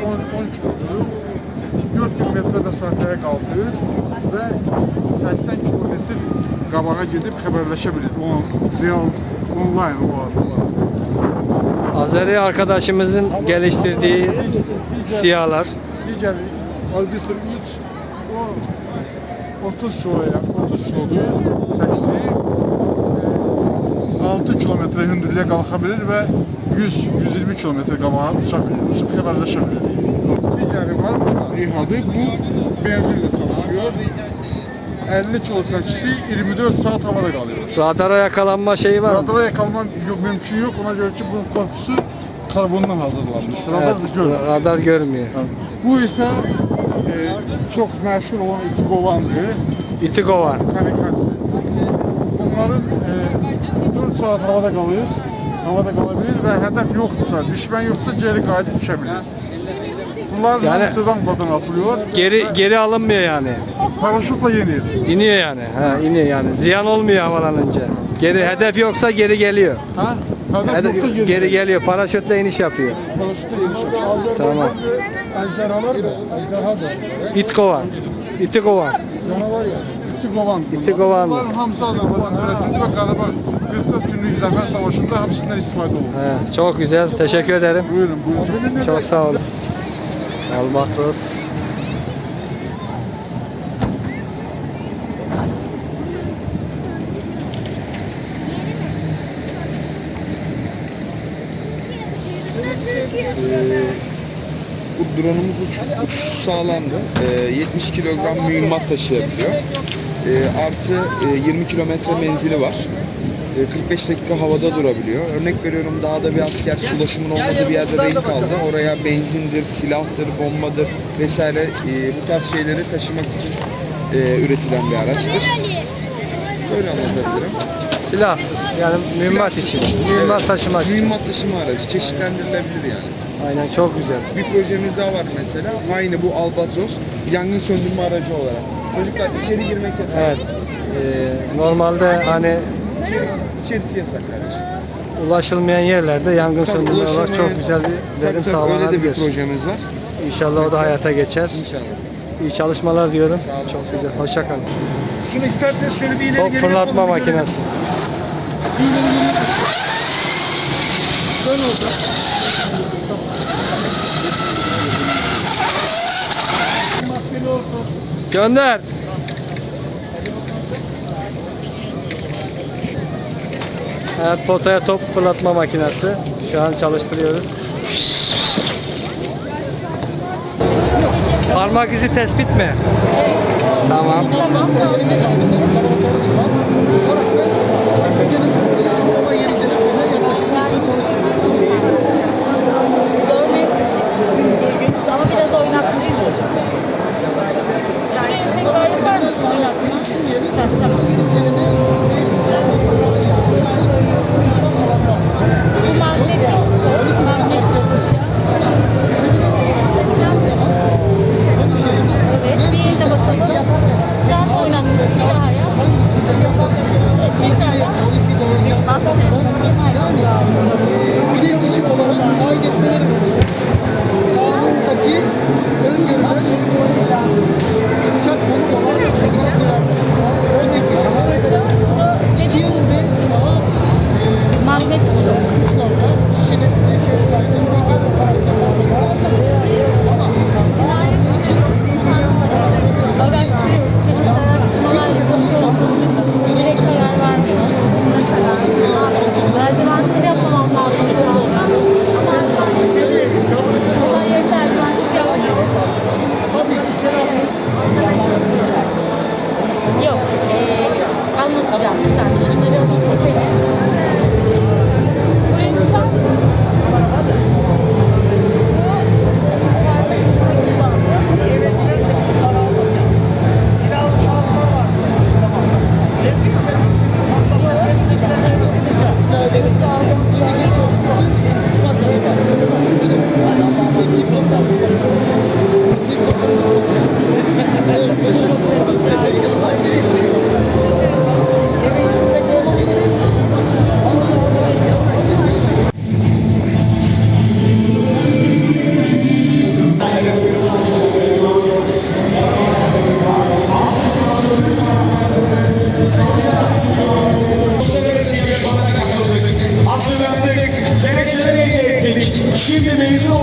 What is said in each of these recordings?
10, 13 oldu. 4 kilometre məsafəyə qalxır və 80 kilometr qabağa gedib xəbərləşə bilir. O real onlayn olaraq. Azeri arkadaşımızın geliştirdiği siyalar. Digər Arbitr 3 o 30 kiloya, 30 kilodur. 8-i 6 kilometre hündürlüğe qalxa bilir və 100-120 kilometre qabağa uçaq, uçaq xəbərləşə bilir. Digəri var, İHA'dı. Bu benzinle çalışıyor. 50 kilo çəkisi 24 saat havada qalıyor. Radara yakalanma şeyi var mı? Radara yakalman yok, mümkün yok. Ona göre ki bunun korpusu karbondan hazırlanmış. Radar Evet, görmüyor. radar görmüyor. Bu ise e, çok meşhur olan iki kovandır. İtikovan. Kamikaze. Bunların e, 4 saat havada kalıyor. Havada kalabilir ve hedef yoksa, düşman yoksa geri kaydı düşebilir. Bunlar Yani- hamısı rampadan atılıyor. Geri geri alınmıyor yani. Paraşütle yeniyor. İniyor yani. Ha, iniyor yani. Ziyan olmuyor havalanınca. Geri hedef yoksa geri geliyor. Ha? Hedef, Hedef, yoksa geri, geri geliyor. Paraşütle iniş yapıyor. Paraşütle yeniyor. Tamam. Ejderhalar da, ejderha da. İtikovan. İtikovan. Canavar ya. İti kovan. İtikovan. Bunların hamısı Azərbaycan öğretildi ve galiba 44 günlük Zəfər Savaşı'nda hepsinden istifadə oldu. He, çok güzel. Teşekkür ederim. Buyurun, buyurun. Çok sağ olun. Albatros. Bu drone'umuz uç, uçuş sağlandı. Ee, 70 kilogram mühimmat taşıyabiliyor. Ee, artı e, 20 kilometre menzili var. Ee, 45 dakika havada durabiliyor. Örnek veriyorum dağda bir asker ulaşımın olmadığı bir yerde rehin kaldı. Oraya benzindir, silahtır, bombadır vesaire e, bu tarz şeyleri taşımak için e, üretilen bir araçtır. Böyle anlatabilirim. Silahsız. Yani mühimmat için. Mühimmat taşımak için. Mühimmat taşıma aracı çeşitlendirilebilir yani. Aynen çok güzel. Bir projemiz daha var mesela. Aynı bu Albatros yangın söndürme aracı olarak. Çocuklar içeri girmek yasak. Evet. Ee, normalde hani İçerisi, yasak kardeşim. ulaşılmayan yerlerde yangın Tabii söndürme olarak ulaşılmayan- çok güzel bir Tabii verim tabii öyle de bir sağlanabilir. projemiz var. İnşallah o da hayata geçer. İnşallah. İyi çalışmalar diyorum. Çok güzel. Hoşça kalın. Şunu isterseniz şöyle bir ileri Top geri fırlatma yapalım, bir görelim. makinesi. Gönder. Evet potaya top fırlatma makinesi. Şu an çalıştırıyoruz. Parmak izi tespit mi? Tamam. Ama Şimdi mevzu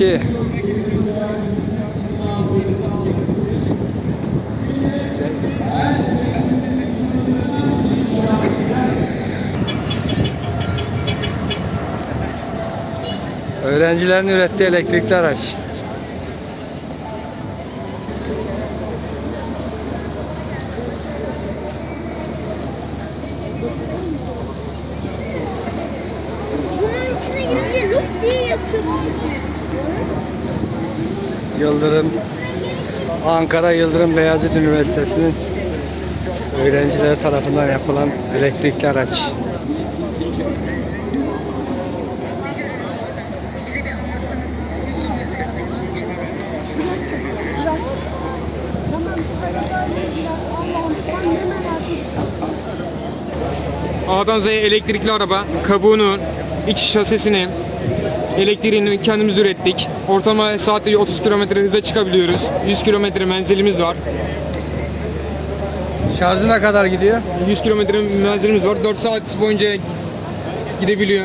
2. Öğrencilerin ürettiği elektrikli araç. Bunun içine girince lup diye yatıyorsun. Yıldırım Ankara Yıldırım Beyazıt Üniversitesi'nin öğrenciler tarafından yapılan elektrikli araç. A'dan Z'ye elektrikli araba, kabuğunun, iç şasisini, elektriğini kendimiz ürettik. Ortalama saatte 30 km hıza çıkabiliyoruz. 100 km menzilimiz var. Şarjına kadar gidiyor. 100 km menzilimiz var. 4 saat boyunca gidebiliyor.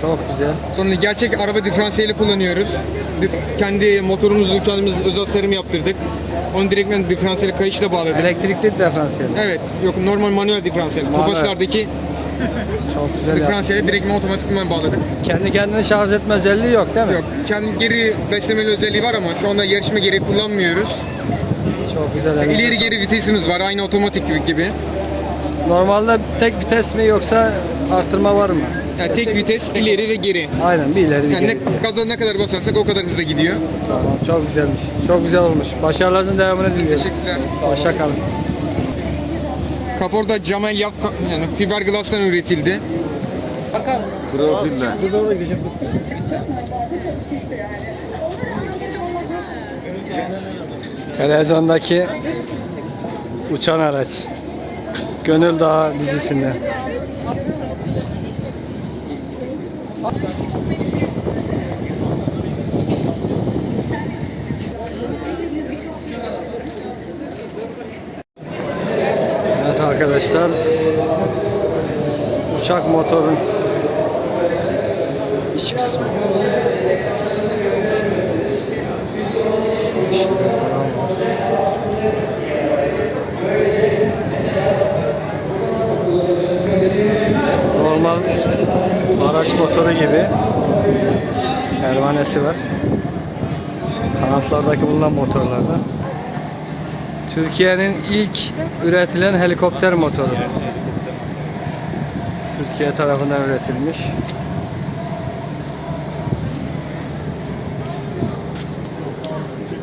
Çok güzel. Sonra gerçek araba diferansiyeli kullanıyoruz. Di- Kendi motorumuzu kendimiz özel serim yaptırdık. Onu direktmen diferansiyeli kayışla bağladık. Elektrikli diferansiyel. Evet, yok normal manuel diferansiyel. Topaçlardaki Çok güzel diferansiyeli direktmen otomatikman bağladık. Kendi kendini şarj etme özelliği yok değil mi? Yok, kendi geri beslemeli özelliği var ama şu anda yarışma gereği kullanmıyoruz. Çok güzel. evet. İleri geri vitesimiz var, aynı otomatik gibi. gibi. Normalde tek vites mi yoksa artırma var mı? Yani tek vites ileri ve geri. Aynen bir ileri bir Yani geri. ne, gaza ne kadar basarsak o kadar hızla gidiyor. Tamam çok güzelmiş. Çok güzel olmuş. Başarılarınızın devamını diliyorum. Teşekkürler. Hoşça kalın. Kaporda camel yap yani fiberglass'tan üretildi. Televizyondaki uçan araç. Gönül Dağı dizisinden. Evet arkadaşlar. Uçak motorun iç kısmı. Normal araç motoru gibi pervanesi var. Kanatlardaki bulunan motorlarda. Türkiye'nin ilk üretilen helikopter motoru. Türkiye tarafından üretilmiş.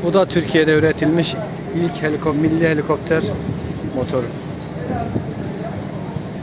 Bu da Türkiye'de üretilmiş ilk heliko milli helikopter motoru.